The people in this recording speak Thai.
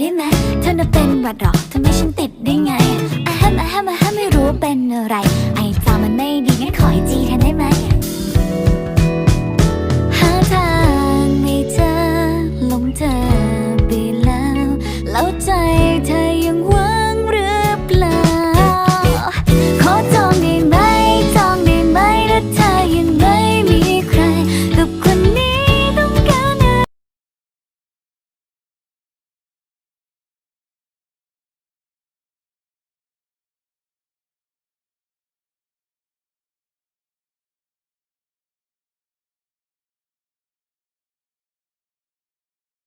ได้ไหมเธอน่ะเป็นหวัดหรอทำให้ฉันติดได้ไง